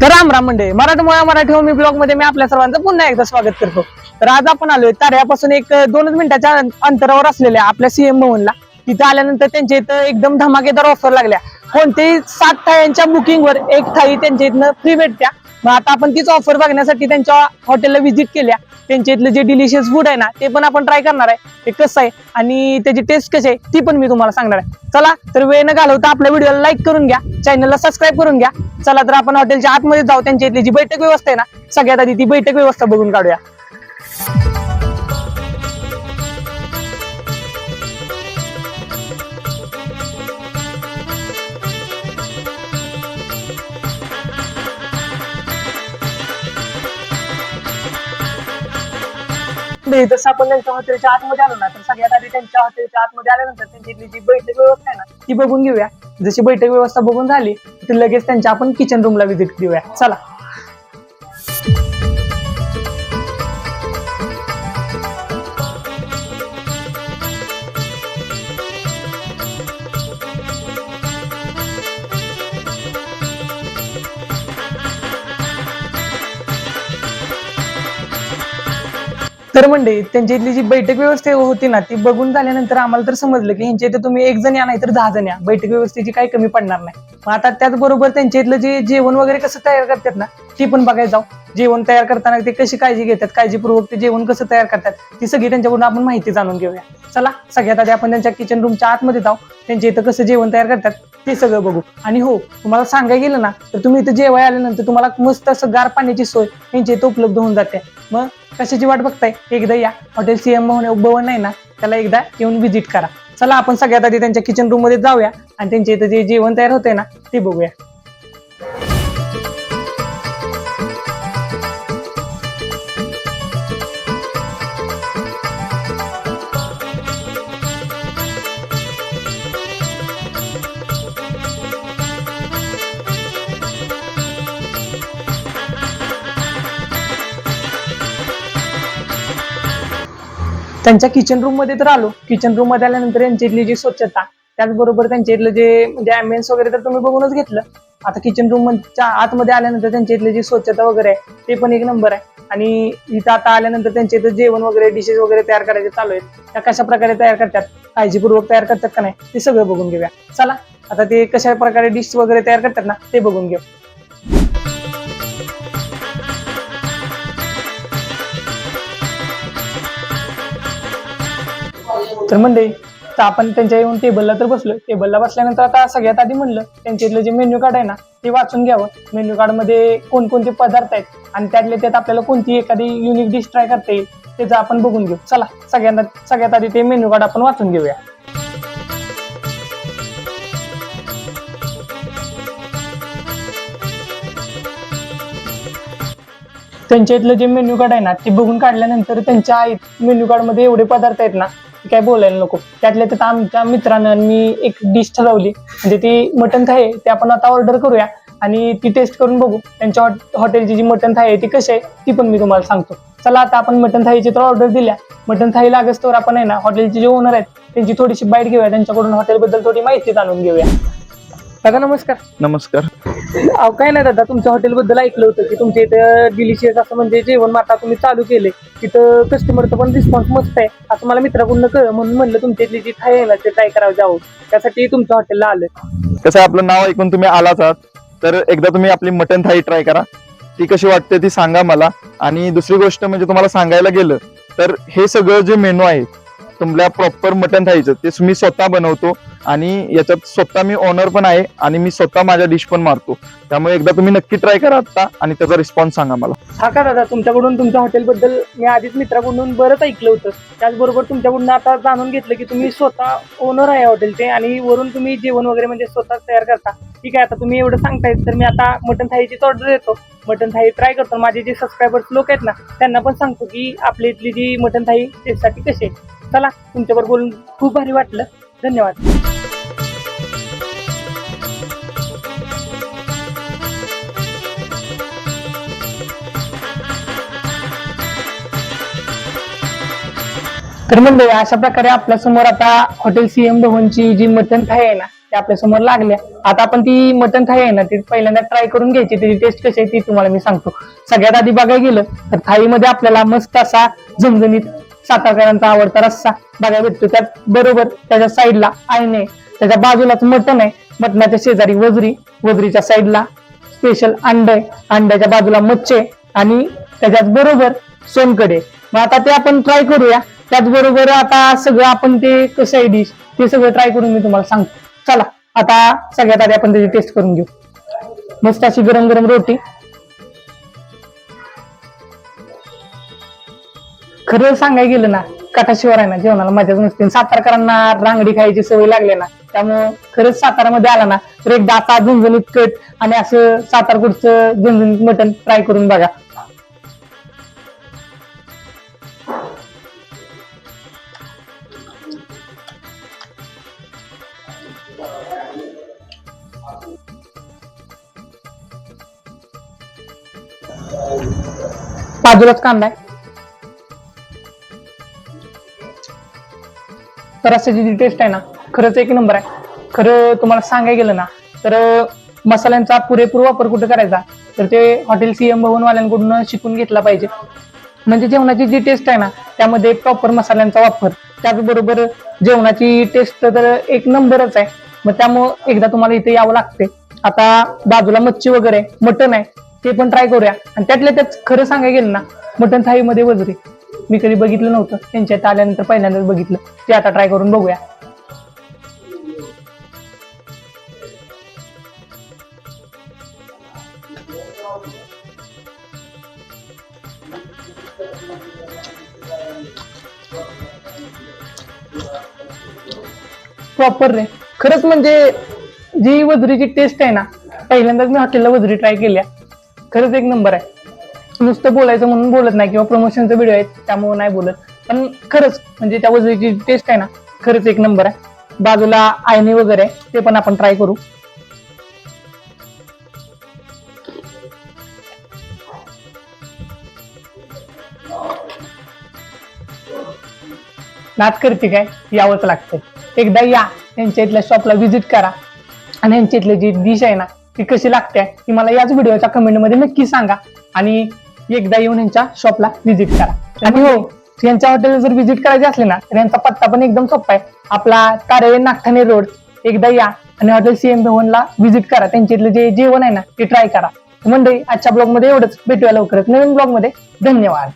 तर राम राम मंडळी मराठमोळ्या मराठी होमी ब्लॉगमध्ये मी आपल्या सर्वांचं पुन्हा एकदा स्वागत करतो. तर आज आपण आलोय ताऱ्यापासून एक दोनच मिनिटाच्या अंतरावर असलेल्या आपल्या सीएम भवनला. तिथे आल्यानंतर त्यांच्या इथं एकदम धमाकेदार ऑफर लागल्या. कोणतेही सात थाळ्यांच्या बुकिंगवर एक थाळी त्यांच्या इथनं फ्री भेटत्या. मग आता आपण तीच ऑफर बघण्यासाठी त्यांच्या हॉटेलला व्हिजिट केल्या. त्यांच्या इथलं जे डिलिशियस फूड आहे ना ते पण आपण ट्राय करणार आहे. ते कसं आहे आणि त्याची टेस्ट कशी आहे ती पण मी तुम्हाला सांगणार आहे. चला तर वेळ न घालवता आपल्या व्हिडिओला लाईक करून घ्या. चॅनलला सबस्क्राईब करून घ्या. चला तर आपण हॉटेलच्या आतमध्ये जाऊ. त्यांच्या इथली जी बैठक व्यवस्था आहे ना सगळ्यात आधी ती बैठक व्यवस्था बघून काढूया. नाही, जसं आपण त्यांच्या हॉटेलच्या आतमध्ये आलो ना तर सगळ्यात आधी त्यांच्या हॉटेलच्या आतमध्ये आल्यानंतर त्यांची इथली जी बैठक व्यवस्था आहे ना ती बघून घेऊया. जशी बैठक व्यवस्था बघून झाली तर लगेच त्यांच्या आपण किचन रूमला व्हिजिट देऊया चला. तर म्हणजे त्यांच्या इथली जी बैठक व्यवस्था होती ना ती बघून झाल्यानंतर आम्हाला तर समजलं की यांच्या इथे तुम्ही एक जण या नाही तर दहा जण या. बैठक व्यवस्थेची काही कमी पडणार नाही. आता त्याचबरोबर त्यांच्या इथलं जे जेवण वगैरे कसं तयार करतात ना ती पण बघायला जाऊ. जेवण तयार करताना ते कशी काळजी घेतात काळजीपूर्वक ते जेवण कसं तयार करतात ती सगळी त्यांच्याकडून आपण माहिती जाणून घेऊया. चला सगळ्यात आधी आपण त्यांच्या किचन रूमच्या आतमध्ये जाऊ. त्यांच्या इथं कसं जेवण तयार करतात ते सगळं बघू. आणि हो तुम्हाला सांगायला गेलं ना तर तुम्ही इथं जेवाय आल्यानंतर तुम्हाला मस्त असं गार पाण्याची सोय त्यांच्या इथं उपलब्ध होऊन जाते. मग कशाची वाट बघताय? एकदा या. हॉटेल सीएम भवन भवन आहे ना त्याला एकदा येऊन व्हिजिट करा. चला आपण सगळ्यात आधी त्यांच्या किचन रूममध्ये जाऊया आणि त्यांच्या इथं जे जेवण तयार होतंय ना ते बघूया. त्यांच्या किचन रूममध्ये तर आलो. किचन रूममध्ये आल्यानंतर यांची इथली जी स्वच्छता त्याचबरोबर त्यांच्या इथलं जे म्हणजे अँबियन्स वगैरे तर तुम्ही बघूनच घेतलं. आता किचन रूम च्या आतमध्ये आल्यानंतर त्यांच्या इथली जी स्वच्छता वगैरे आहे ते पण एक नंबर आहे. आणि इथं आता आल्यानंतर त्यांच्या इथं जेवण वगैरे डिशेस वगैरे तयार करायचे चालू आहेत. त्या कशा प्रकारे तयार करतात काळजीपूर्वक तयार करतात का नाही ते सगळं बघून घेऊया. चला आता ते कशा प्रकारे डिश वगैरे तयार करतात ना ते बघून घेऊ. तर म्हणले तर आपण त्यांच्या येऊन टेबलला तर बसलो टेबलला बसल्यानंतर आता सगळ्यात आधी म्हणलं त्यांच्या इथलं जे मेन्यू कार्ड आहे ना ते वाचून घ्यावं. मेन्यू कार्डमध्ये कोणकोणते पदार्थ आहेत आणि त्यातले त्यात आपल्याला कोणती एखादी युनिक डिश ट्राय करता येईल त्याचं आपण बघून घेऊ. चला सगळ्यांना सगळ्यात आधी ते मेन्यू कार्ड आपण वाचून घेऊया. त्यांच्या इथलं जे मेन्यू कार्ड आहे ना ते बघून काढल्यानंतर त्यांच्या मेन्यू कार्डमध्ये एवढे पदार्थ आहेत ना काय बोलायला नको. त्यातल्या त्यात आमच्या मित्रानं आणि मी एक डिश ठरवली. म्हणजे ती मटन थाळी आहे ते आपण आता ऑर्डर करूया आणि ती टेस्ट करून बघू. त्यांच्या हॉट- हॉटेलची जी मटन थाळी आहे ती कशी आहे ती पण मी तुम्हाला सांगतो. चला आता आपण मटन थाळीची तर ऑर्डर दिल्या. मटन थाळी लागच तर आपण आहे ना हॉटेलचे जे ओनर आहेत त्यांची थोडीशी बाईट घेऊया. त्यांच्याकडून हॉटेलबद्दल थोडी माहिती जाणून घेऊया. दादा नमस्कार. नमस्कार. अहो काय नाही दादा तुमच्या हॉटेलबद्दल ऐकलं होतं की तुमच्या इथं डिलिशियस असं म्हणजे जेवण आता तुम्ही चालू केले तिथं कस्टमरचा पण रिस्पॉन्स मस्त आहे. असं मला मित्राकडून कळलं म्हणून म्हणलं तुमच्या इथली जी आहे ना ते ट्राय करावं जावं. त्यासाठी तुमच्या हॉटेलला आलं कसं आहे, आपलं नाव ऐकून तुम्ही आलाच आहात. तर एकदा तुम्ही आपली मटन थाळी ट्राय करा. ती कशी वाटते ती सांगा मला. आणि दुसरी गोष्ट म्हणजे तुम्हाला सांगायला गेलं तर हे सगळं जे मेनू आहे तुमल्या प्रॉपर मटन थाळीचं ते मी स्वतः बनवतो. आणि याच्यात स्वतः मी ओनर पण आहे आणि मी स्वतः माझ्या डिश पण मारतो. त्यामुळे एकदा तुम्ही नक्की ट्राय करा आता आणि त्याचा रिस्पॉन्स सांगा मला. हा का दादा तुमच्याकडून तुमच्या हॉटेलबद्दल मी आधीच मित्राकडून बरंच ऐकलं होतं. त्याचबरोबर तुमच्याकडून आता जाणून घेतलं की तुम्ही स्वतः ओनर आहे हॉटेलचे आणि वरून तुम्ही जेवण वगैरे म्हणजे स्वतः तयार करता. ठीक आहे आता तुम्ही एवढं सांगताय तर मी आता मटन थाळीचीच ऑर्डर देतो. मटन थाळी ट्राय करतो. माझे जे सबस्क्रायबर्स लोक आहेत ना त्यांना पण सांगतो की आपली इथली जी मटन थाळी टेस्टसाठी कशी आहे. चला तुमच्याबरोबर बोलून खूप भारी वाटलं. धन्यवाद. तर म्हणजे अशा प्रकारे आपल्यासमोर आता हॉटेल सीएम भवनची जी मटन थाळी आहे ना त्या आपल्यासमोर लागल्या आता आपण ती मटन थाळी आहे ना ती पहिल्यांदा ट्राय करून घ्यायची. त्याची टेस्ट कशी आहे ती तुम्हाला मी सांगतो. सगळ्यात आधी बघायला गेलं तर थाळीमध्ये आपल्याला मस्त असा झणझणीत सातारकरांचा आवडता रस्सा बघायला भेटतो. त्यात बरोबर त्याच्या साईडला आईने त्याच्या बाजूलाच मटण आहे. मटणाच्या शेजारी वजरी वजरीच्या साईडला स्पेशल अंड आहे. अंड्याच्या बाजूला मच्छे आहे. आणि त्याच्याच बरोबर सोनकडे मग आता ते आपण ट्राय करूया. त्याचबरोबर आता सगळं आपण ते कसं आहे डिश ते सगळं ट्राय करून मी तुम्हाला सांगतो. चला आता सगळ्यात आधी आपण त्याची टेस्ट करून घेऊ. मस्त अशी गरम गरम रोटी. खरं सांगायला गेलं ना काठाशिवार आहे ना जेवणाला मजाच नसते. सातारकरांना रांगडी खायची सवय लागली ना त्यामुळं खरंच सातारामध्ये आला ना तर एकदा आता झणझणीत कट आणि असं सातारकडचं झणझणीत मटण ट्राय करून बघा. बाजूलाच कांदा आहे. तर असं जी टेस्ट आहे ना खरंच एक नंबर आहे. खरं तुम्हाला सांगायला गेलं ना तर मसाल्यांचा पुरेपूर वापर कुठे करायचा? तर ते हॉटेल सीएम भवनवाल्यांकडून शिकून घेतला पाहिजे. म्हणजे जेवणाची जी टेस्ट आहे ना त्यामध्ये प्रॉपर मसाल्यांचा वापर. त्याचबरोबर जेवणाची टेस्ट तर एक नंबरच आहे. मग त्यामुळं एकदा तुम्हाला इथे यावं लागते. आता बाजूला मच्छी वगैरे मटन आहे. ते पण ट्राय करूया. आणि त्यातल्या त्यात खरं सांगायला गेलं ना मटन थाळीमध्ये वजरी. मी कधी बघितलं नव्हतं. त्यांच्या इथं आल्यानंतर पहिल्यांदाच बघितलं. ते आता ट्राय करून बघूया. प्रॉपर रे. खरंच म्हणजे जी वजरीची टेस्ट आहे ना पहिल्यांदाच मी हॉटेलला वजरी ट्राय केल्या. खरंच एक नंबर आहे. नुसतं बोलायचं म्हणून बोलत नाही किंवा प्रमोशनचा व्हिडिओ आहे त्यामुळे नाही बोलत. पण खरंच म्हणजे त्या वजरीची टेस्ट आहे ना खरंच एक नंबर आहे. बाजूला आयने वगैरे आहे, ते पण आपण ट्राय करू. नाच करते काय? यावंच लागतं एकदा या यांच्या इथल्या शॉपला व्हिजिट करा. आणि यांच्या इथली जी डिश आहे ना ती कशी लागते ती मला याच व्हिडिओच्या कमेंटमध्ये नक्की सांगा. आणि एकदा येऊन यांच्या शॉपला व्हिजिट करा. आणि हो यांच्या हॉटेलला जर व्हिजिट करायची असली ना तर यांचा पत्ता पण एकदम सोपा आहे. आपला कार्यालय नागठाणे रोड एकदा या आणि हॉटेल सीएम भवनला व्हिजिट करा. त्यांच्या इथलं जे जेवण आहे ना ते ट्राय करा. मंडळी आजच्या ब्लॉगमध्ये एवढंच. भेटूया लवकरच नवीन ब्लॉगमध्ये. धन्यवाद.